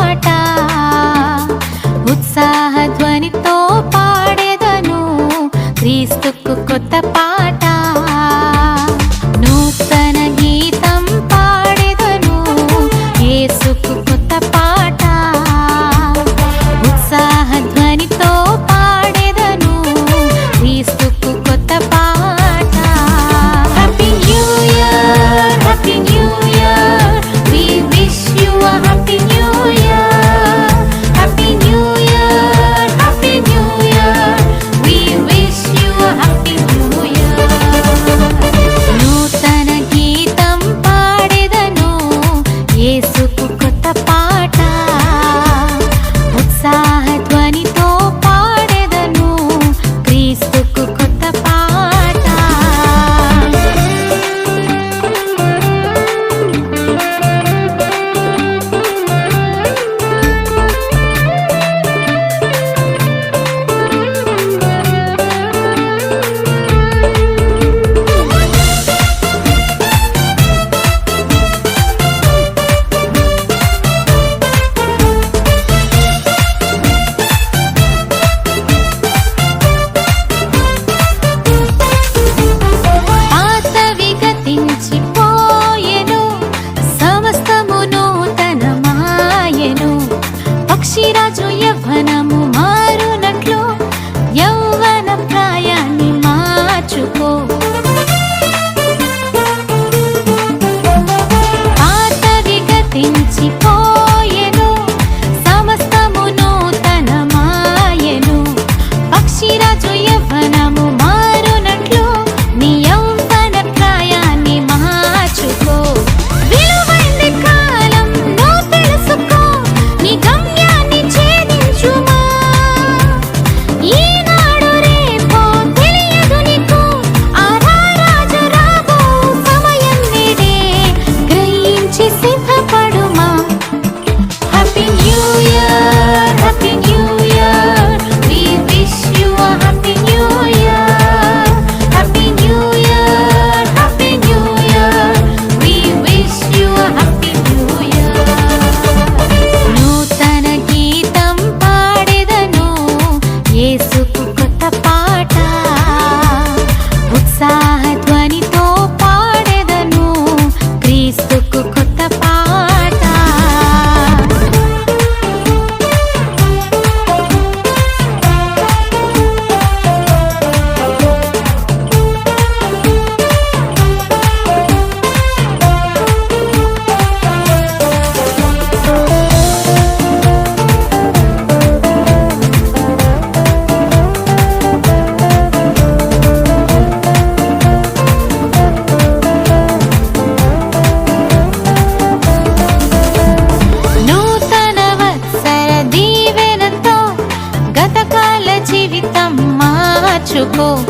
పాట. ఉత్సాహ ధ్వనితో పాడేదను. క్రీస్తుకు కొత్త పా cô.